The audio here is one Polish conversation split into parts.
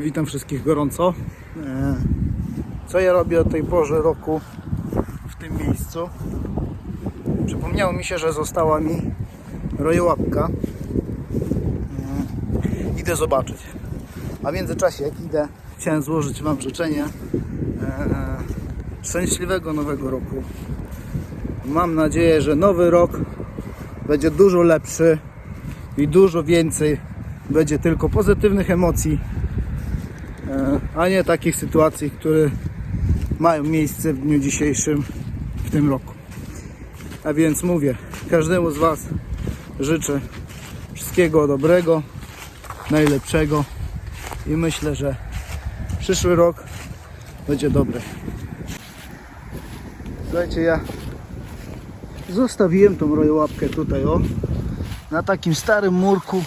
Witam wszystkich gorąco. E, Co ja robię o tej porze roku w tym miejscu? Przypomniało mi się, że została mi rojołapka. E, Idę zobaczyć. A w międzyczasie jak idę, chciałem złożyć Wam życzenie e, szczęśliwego nowego roku. Mam nadzieję, że nowy rok będzie dużo lepszy i dużo więcej będzie tylko pozytywnych emocji, a nie takich sytuacji, które mają miejsce w dniu dzisiejszym w tym roku. A więc mówię, każdemu z Was życzę wszystkiego dobrego, najlepszego i myślę, że przyszły rok będzie dobry. Słuchajcie, ja zostawiłem tą rojołapkę tutaj, o, na takim starym murku.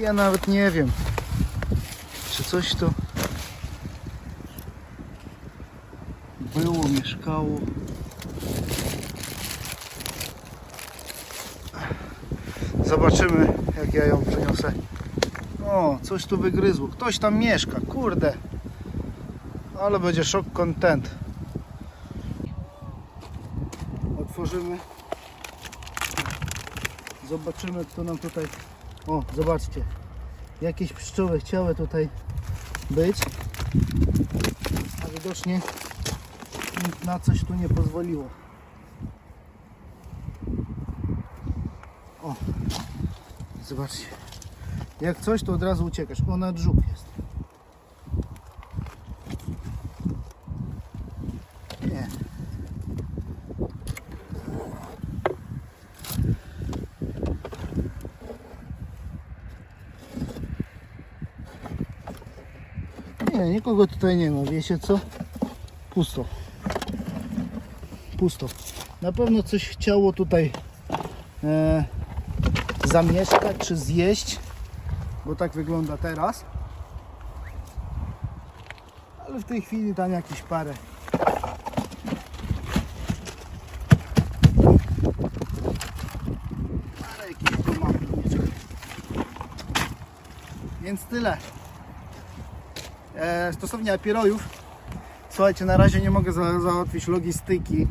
Ja nawet nie wiem, czy coś to było, mieszkało. Zobaczymy, jak ja ją przeniosę. O, coś tu wygryzło. Ktoś tam mieszka, kurde. Ale będzie szok content. Otworzymy. Zobaczymy, kto nam tutaj... O, zobaczcie. Jakieś pszczoły chciały tutaj być. A widocznie na coś tu nie pozwoliło. O, zobaczcie. Jak coś, to od razu uciekasz. Ona drzuk jest. Nie. Nie, nikogo tutaj nie ma. Wiecie co? Pusto. Pusto. Na pewno coś chciało tutaj e, zamieszkać czy zjeść, bo tak wygląda teraz. Ale w tej chwili tam jakieś parę. Więc tyle. E, stosownie apierojów. Słuchajcie, na razie nie mogę za, załatwić logistyki.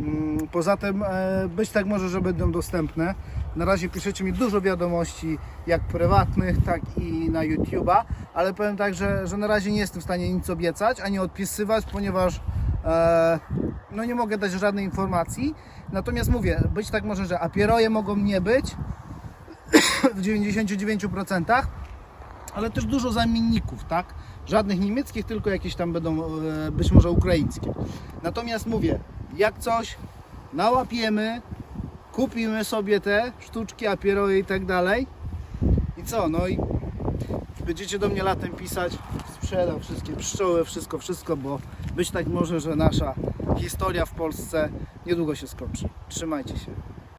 Mm, Poza tym e, być tak może, że będą dostępne. Na razie piszecie mi dużo wiadomości, jak prywatnych, tak i na YouTube'a, ale powiem tak, że, że na razie nie jestem w stanie nic obiecać, ani odpisywać, ponieważ e, no nie mogę dać żadnej informacji. Natomiast mówię, być tak może, że apieroje mogą nie być w 99%, ale też dużo zamienników, tak? Żadnych niemieckich, tylko jakieś tam będą e, być może ukraińskie. Natomiast mówię, jak coś nałapiemy, kupimy sobie te sztuczki, apieroje i tak dalej. I co? No i będziecie do mnie latem pisać, sprzedam wszystkie pszczoły, wszystko, wszystko, bo być tak może, że nasza historia w Polsce niedługo się skończy. Trzymajcie się.